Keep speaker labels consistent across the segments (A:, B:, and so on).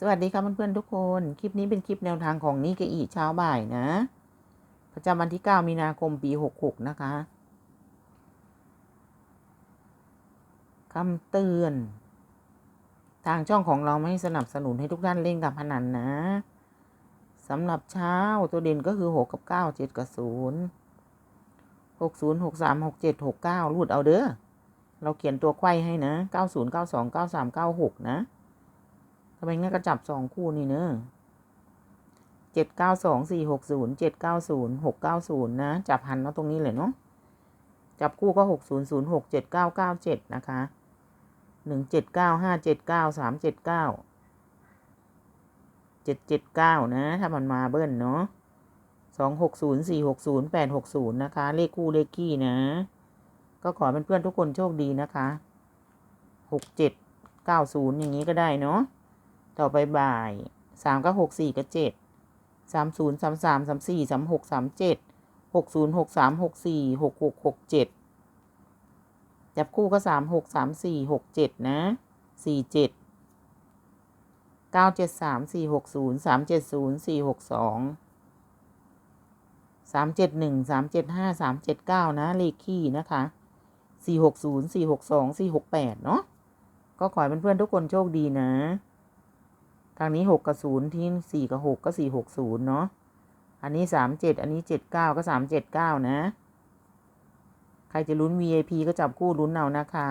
A: สวัสดีครับเพื่อนๆทุกคน คลิปนี้เป็นคลิปแนวทางของนิกเกอีเช้าบ่ายนะ ประจำวันที่ 9 มีนาคมปี 66 นะคะคำเตือน ทางช่องของเราไม่สนับสนุนให้ทุกท่านเล่นกับพนันนะสำหรับเช้าตัวเด่นก็คือ 6 กับ 9 7 กับ 0 60 63 67 69รูดเอาเด้อเราเขียนตัวไขว้ให้นะ 90 92 93 96 นะ ทำไมงั้นก็จับสองคู่นี่เนอะเจ็ดเก้าสองสี่หกศูนย์เจ็ดเก้าศูนย์หกเก้าศูนย์นะ จับหันเอาตรงนี้เลยเนาะ จับคู่ก็หกศูนย์ศูนย์หกเจ็ดเก้าเก้าเจ็ดนะคะหนึ่งเจ็ดเก้าห้าเจ็ดเก้าสามเจ็ดเก้าเจ็ดเจ็ดเก้านะ ถ้ามันมาเบิ้ลเนาะสองหกศูนย์สี่หกศูนย์แปดหกศูนย์นะคะ เลขคู่เลขคี่นะ ก็ขอเป็นเพื่อนทุกคนโชคดีนะคะหกเจ็ดเก้าศูนย์อย่างนี้ก็ได้เนาะ ต่อไปบ่ายสามก็หกสี่ก็เจ็ดสามศูนย์สามสามสามสี่สามหกสามเจ็ดหกศูนย์หกสามหกสี่หกหกหกเจ็ดจับคู่ก็สามหกสามสี่หกเจ็ดนะสี่เจ็ดเก้าเจ็ดสามสี่หกศูนย์สามเจ็ดศูนย์สี่หกสองสามเจ็ดหนึ่งสามเจ็ดห้าสามเจ็ดเก้านะเลขคี่นะคะสี่หกศูนย์สี่หกสองสี่หกแปดเนาะก็ขอให้เพื่อนๆทุกคนโชคดีนะ ทางนี้หกกับศูนย์ที่สี่กับหกก็สี่หกศูนย์เนาะ อันนี้สามเจ็ดอันนี้เจ็ดเก้าก็สามเจ็ดเก้านะ ใครจะลุ้น VIP ก็จับคู่ลุ้นเอานะคะ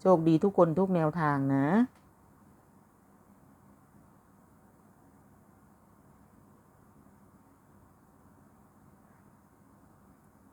A: โชคดีทุกคนทุกแนวทางนะ